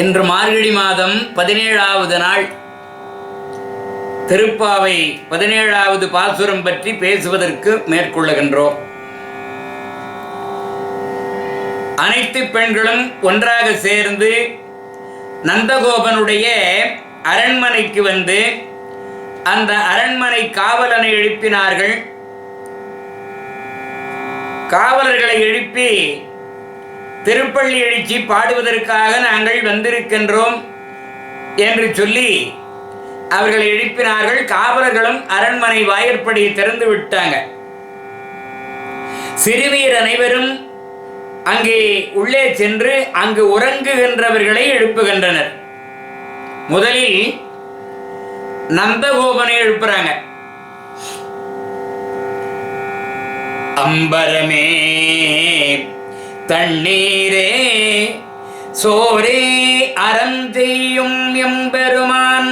இன்று மார்கழி மாதம் பதினேழாவது நாள். திருப்பாவை பதினேழாவது பாசுரம் பற்றி பேசுவதற்கு மேற்கொள்ளுகின்றோம். அனைத்து பெண்களும் ஒன்றாக சேர்ந்து நந்தகோபனுடைய அரண்மனைக்கு வந்து அந்த அரண்மனை காவலனை எழுப்பினார்கள். காவலர்களை எழுப்பி திருப்பள்ளி எழுச்சி பாடுவதற்காக நாங்கள் வந்திருக்கின்றோம் என்று சொல்லி அவர்களை எழுப்பினார்கள். காவலர்களும் அரண்மனை வாயிற்படியை திறந்து விட்டாங்க. சிறுவீர் அனைவரும் அங்கே உள்ளே சென்று அங்கு உறங்குகின்றவர்களை எழுப்புகின்றனர். முதலில் நந்தகோபனை எழுப்புறாங்க. அம்பரமே தண்ணீரே சோரே அறந்தெய்யும் எம்பெருமான்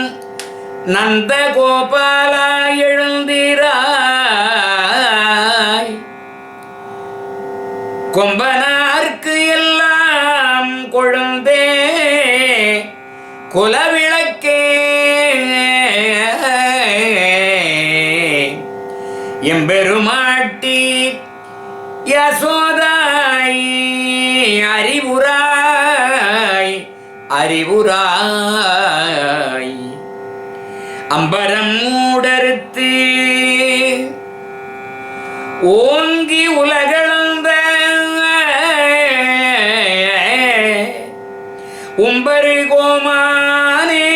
நந்த கோபாலா எழுந்திராய். கொம்பனார்க்கு எல்லாம் கொழுந்தே குலவிளக்கே. எம்பெருமான் அறிவுராய் அம்பரம் மூடறுத்து ஓங்கி உலகளந்த உம்பரு கோமானே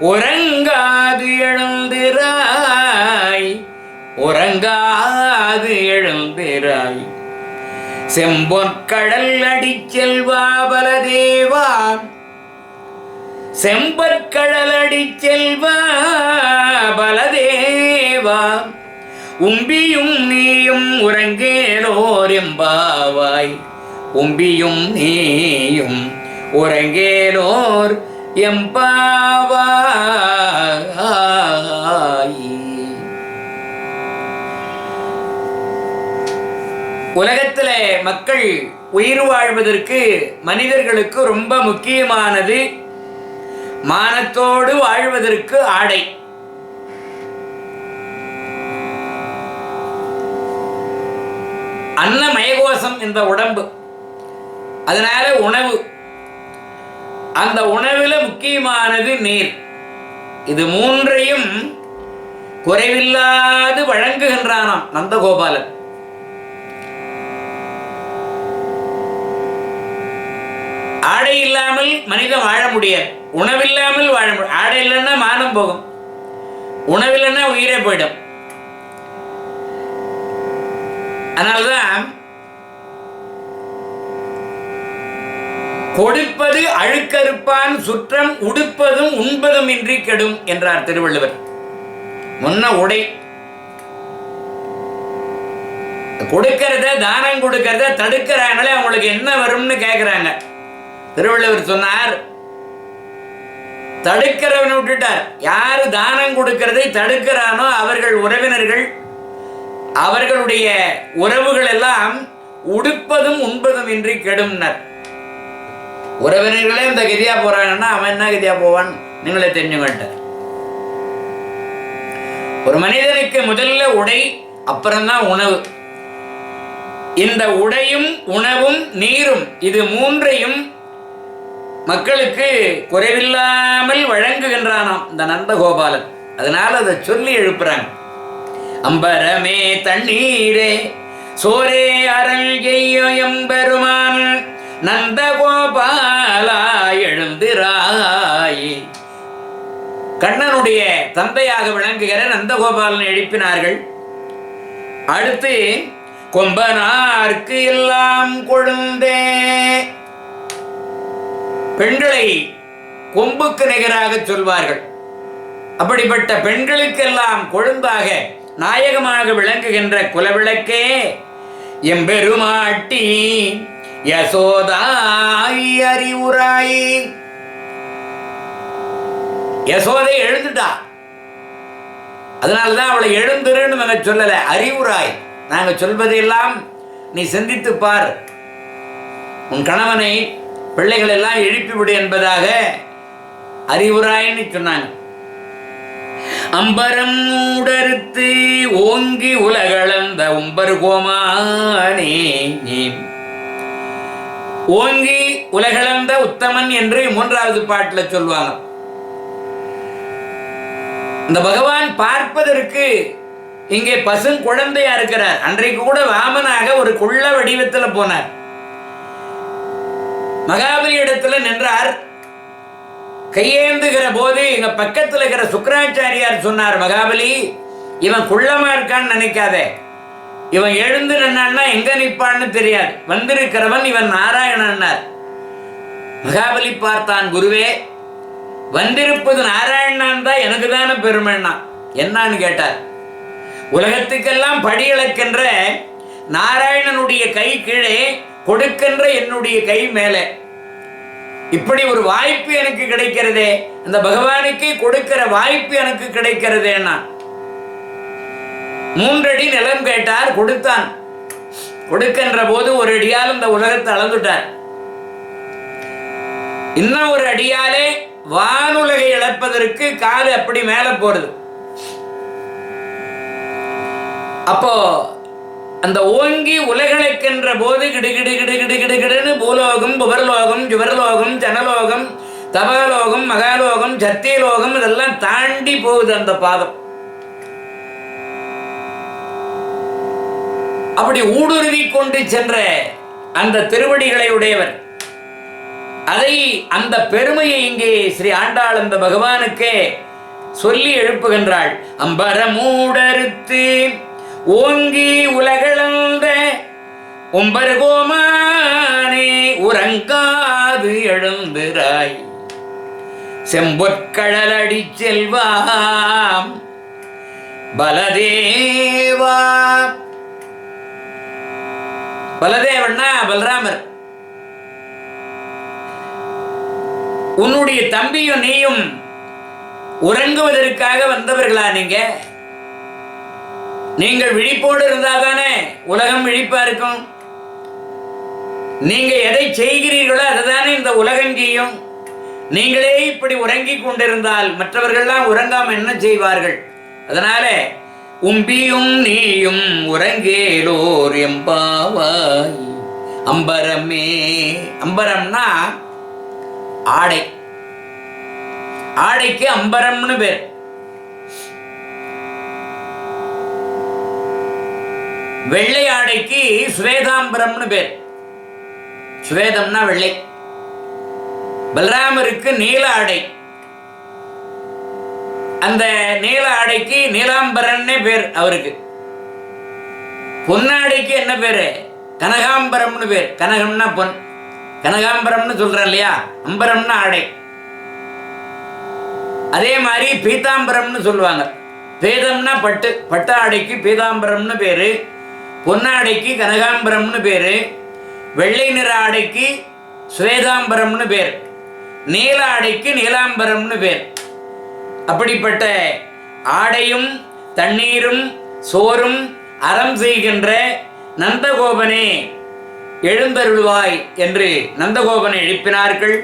உறங்காது எழுந்திராய். உறங்காது எழுந்திராய். செம்பொற்கடல் அடி அடிச்செல்வா பலதேவா செம்பற்கடல் அடி அடிச்செல்வா பலதேவா உம்பியும் நீயும் உறங்கேலோர் எம்பாவாய். உம்பியும் நீயும் உறங்கேலோர் எம்பாவாய். உலகத்தில் மக்கள் உயிர் வாழ்வதற்கு மனிதர்களுக்கு ரொம்ப முக்கியமானது மானத்தோடு வாழ்வதற்கு ஆடை. அன்னமயகோசம் இந்த உடம்பு. அதனால உணவு. அந்த உணவில் முக்கியமானது நீர். இது மூன்றையும் குறைவில்லாது வழங்குகின்றானாம் நந்தகோபாலன். ஆடை இல்லாமல் மனிதன் வாழ முடியாது. உணவில்லாமல் வாழ முடியும் ஆடை இல்லைன்னா மானம் போகும். உணவில்லைன்னா உயிரே போயிடும். அதனால்தான் கொடுப்பது அழுக்கறுப்பான் சுற்றம் உடுப்பதும் உண்பதும் இன்றி கெடும் என்றார் திருவள்ளுவர். முன்ன உடை. கொடுக்கறத தானம் கொடுக்கறத தடுக்கிறாங்களே அவங்களுக்கு என்ன வரும்னு கேட்குறாங்க திருவள்ளுவர் சொன்னார் தடுக்கிறவனை விட்டுட்டார். யாரு தானம் கொடுக்கிறதை தடுக்கிறானோ அவர்கள் உறவினர்கள். அவர்களுடைய உறவுகள் எல்லாம் உடுப்பதும் உண்பதும் இன்றி கெடும்னர். உறவினர்களே இந்த கதியா போறாங்கன்னா அவன் என்ன கதியா போவான்? நீங்களே தெரிஞ்சுக்கிட்ட ஒரு மனிதனுக்கு முதல்ல உடை அப்புறம்தான் உணவு. இந்த உடையும் உணவும் நீரும் இது மூன்றையும் மக்களுக்கு குறைவில்லாமல் வழங்குகின்றானாம் இந்த நந்தகோபாலன். அதனால அதை சொல்லி எழுப்புறாங்க. அம்பரமே தண்ணீரே சோரே அருள் செய்யும் எம்பெருமான் நந்தகோபாலா எழுந்திராய். கண்ணனுடைய தந்தையாக விளங்குகிற நந்தகோபாலனை எழுப்பினார்கள். அடுத்து கொம்பனார்க்கு எல்லாம் கொழுந்தே பெண்களை கொம்புக்கு நிகராக சொல்வார்கள். அப்படிப்பட்ட பெண்களுக்கெல்லாம் கொழும்பாக நாயகமாக விளங்குகின்ற குலவிளக்கே எம்பெருமாட்டி யசோதாய் அறிவுராய் யசோதை எழுந்துட்டா. அதனாலதான் அவளை எழுந்துருன்னு நாங்க சொல்லல அறிவுராய். நாங்க சொல்வதையெல்லாம் நீ சிந்தித்து பார். உன் கணவனை பிள்ளைகள் எல்லாம் எழுப்பிவிடு என்பதாக அறிவுராயின்னு சொன்னாங்க. அம்பரம் உடறுத்து ஓங்கி உலகளந்த உம்பர் கோமானே ஓங்கி உலகளந்த உத்தமன் என்று மூன்றாவது பாட்டில் சொல்லுவாங்க இந்த பகவான் பார்ப்பதற்கு இங்கே பசும் குழந்தையா இருக்கிறார். அன்றைக்கு கூட வாமனாக ஒரு குள்ள வடிவத்தில் போனார். மகாபலி இடத்துல நின்றார். கையேந்துகிற போது எங்க பக்கத்தில் இருக்கிற சுக்கராச்சாரியார் சொன்னார் மகாபலி இவன் குள்ளமா இருக்கான்னு நினைக்காதே. இவன் எழுந்து நின்னான்னா எங்க நிற்பான்னு தெரியாது. வந்திருக்கிறவன் இவன் நாராயணன்னார். மகாபலி பார்த்தான் குருவே வந்திருப்பது நாராயணன் தான் எனக்கு தானே பெருமைன்னா? என்னான்னு கேட்டார். உலகத்துக்கெல்லாம் படி இழக்கின்ற நாராயணனுடைய கை கீழே கொடுக்கின்ற என்னுடைய கை மேலே. இப்படி ஒரு வாய்ப்பு எனக்கு கிடைக்கிறதே அந்த பகவானுக்கே கொடுக்கிற வாய்ப்பு எனக்கு கிடைக்கிறதேன்னா மூன்றடி நிலம் கேட்டார் கொடுத்தான். கொடுக்கின்ற போது ஒரு அடியால் இந்த உலகத்தை அளந்துட்டார். இன்னும் ஒரு அடியாலே வானுலகை இழப்பதற்கு கால் அப்படி மேல போறது. அப்போ அந்த ஓங்கி உலகளக்கின்ற போது கிடுகிடு கிடு கிடு கிடு பூலோகம் புவர்லோகம் ஜுவர்லோகம் ஜனலோகம் தபலோகம் மகாலோகம் சத்தியலோகம் இதெல்லாம் தாண்டி போகுது அந்த பாதம். அப்படி ஊடுருவி கொண்டு சென்ற அந்த திருவடிகளை உடையவர். அதை அந்த பெருமையை இங்கே ஸ்ரீ ஆண்டாள் அந்த பகவானுக்கே சொல்லி எழுப்புகின்றாள். அம்பரமூடறுத்து ஓங்கி உலகளந்த உம்பர் உறங்காது எழுந்துராய். செம்பொற்கடலடி செல்வாம். பலதேவா. பலதேவன்னா பலராமர். உன்னுடைய தம்பியும் நீயும் உறங்குவதற்காக வந்தவர்களா நீங்க? நீங்கள் விழிப்போடு இருந்தால் தானே உலகம் விழிப்பா இருக்கும்? நீங்க எதை செய்கிறீர்களோ அதுதானே இந்த உலகம் செய்யும். நீங்களே இப்படி உறங்கிக் கொண்டிருந்தால் மற்றவர்கள்லாம் உறங்காம என்ன செய்வார்கள்? அதனால உம்பியும் நீயும் உறங்கேலோர் எம்பாவாய். அம்பரமே அம்பரம்னா ஆடை. ஆடைக்கு அம்பரம்னு பேர். வெள்ளை ஆடைக்கு சுவேதாம்பரம்னு பேர். சுவேதம்னா வெள்ளை. பலராமருக்கு நீல ஆடை. அந்த நீல ஆடைக்கு நீலாம்பரன்னே பேர் அவருக்கு. பொன்னாடைக்கு என்ன பேரு? கனகாம்பரம்னு பேர். கனகம்னா பொன். கனகாம்பரம்னு சொல்கிறேன் இல்லையா? அம்பரம்னா ஆடை. அதே மாதிரி பீதாம்பரம்னு சொல்லுவாங்க. பேதம்னா பட்டு. பட்ட ஆடைக்கு பீதாம்பரம்னு பேர். பொன்னாடைக்கு கனகாம்பரம்னு பேர். வெள்ளை நிற ஆடைக்கு சுவேதாம்பரம்னு பேர். நீல ஆடைக்கு நீலாம்பரம்னு பேர். அப்படிப்பட்ட ஆடையும் தண்ணீரும் சோறும் அறம் செய்கின்ற நந்தகோபனே எழுந்தருள்வாய் என்று நந்தகோபனை எழுப்பினார்கள்.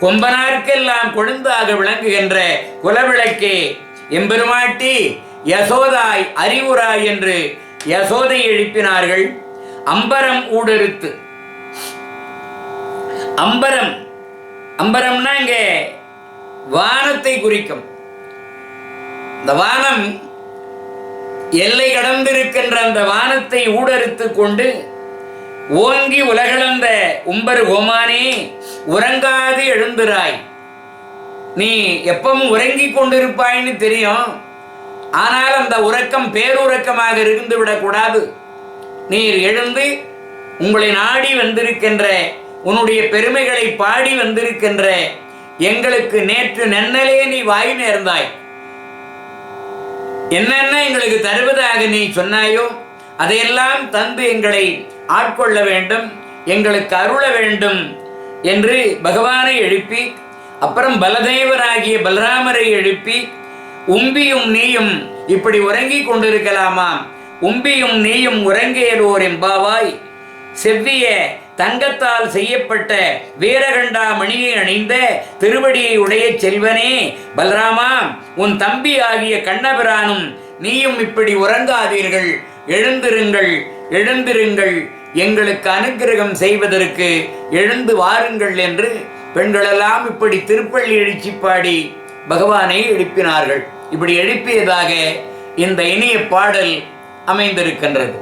கொம்பனார்க்கெல்லாம் கொழுந்தாக விளங்குகின்ற குலவிளக்கே எம்பெருமாட்டி யசோதாய் அறிவுராய் என்று யசோதை எழுப்பினார்கள் அம்பரம் ஊடறுத்து. அம்பரம் அம்பரம்னா இங்கே வானத்தை குறிக்கும். இந்த வானம் எல்லை கடந்திருக்கின்ற அந்த வானத்தை ஊடறுத்து கொண்டு ஓங்கி உலகளந்த உம்பர் கோமானே உறங்காது எழுந்துராய். நீ எப்பவும் உறங்கிக் கொண்டிருப்பாய்ன்னு தெரியும். ஆனால் அந்த உறக்கம் பேருறக்கமாக இருந்து விடக்கூடாது நீர் எழுந்து உங்களை நாடி வந்திருக்கின்ற உன்னுடைய பெருமைகளை பாடி வந்திருக்கின்ற எங்களுக்கு நேற்று நன்னலே நீ வாய் நேர்ந்தாய். என்னென்ன எங்களுக்கு தருவதாக நீ சொன்னாயோ அதையெல்லாம் தந்து எங்களை ஆட்கொள்ள வேண்டும் எங்களுக்கு அருள வேண்டும் என்று பகவானை எழுப்பி அப்புறம் பலதேவராகிய பலராமரை எழுப்பி உம்பியும் நீயும் இப்படி உறங்கிக் கொண்டிருக்கலாமா உம்பியும் நீயும் உறங்கியதோர் எம்பாவாய் செவ்விய தங்கத்தால் செய்யப்பட்ட வீரகண்டா மணியை அணிந்த திருவடியை உடைய செல்வனே. பலராமா உன் தம்பி ஆகிய கண்ணபிரானும் நீயும் இப்படி உறங்காதீர்கள். எழுந்திருங்கள் எழுந்திருங்கள். எங்களுக்கு அனுக்கிரகம் செய்வதற்கு எழுந்து வாருங்கள் என்று பெண்களெல்லாம் இப்படி திருப்பள்ளி எழுச்சி பாடி பகவானை எழுப்பினார்கள். இப்படி எழுப்பியதாக இந்த இனிய பாடல் அமைந்திருக்கின்றது.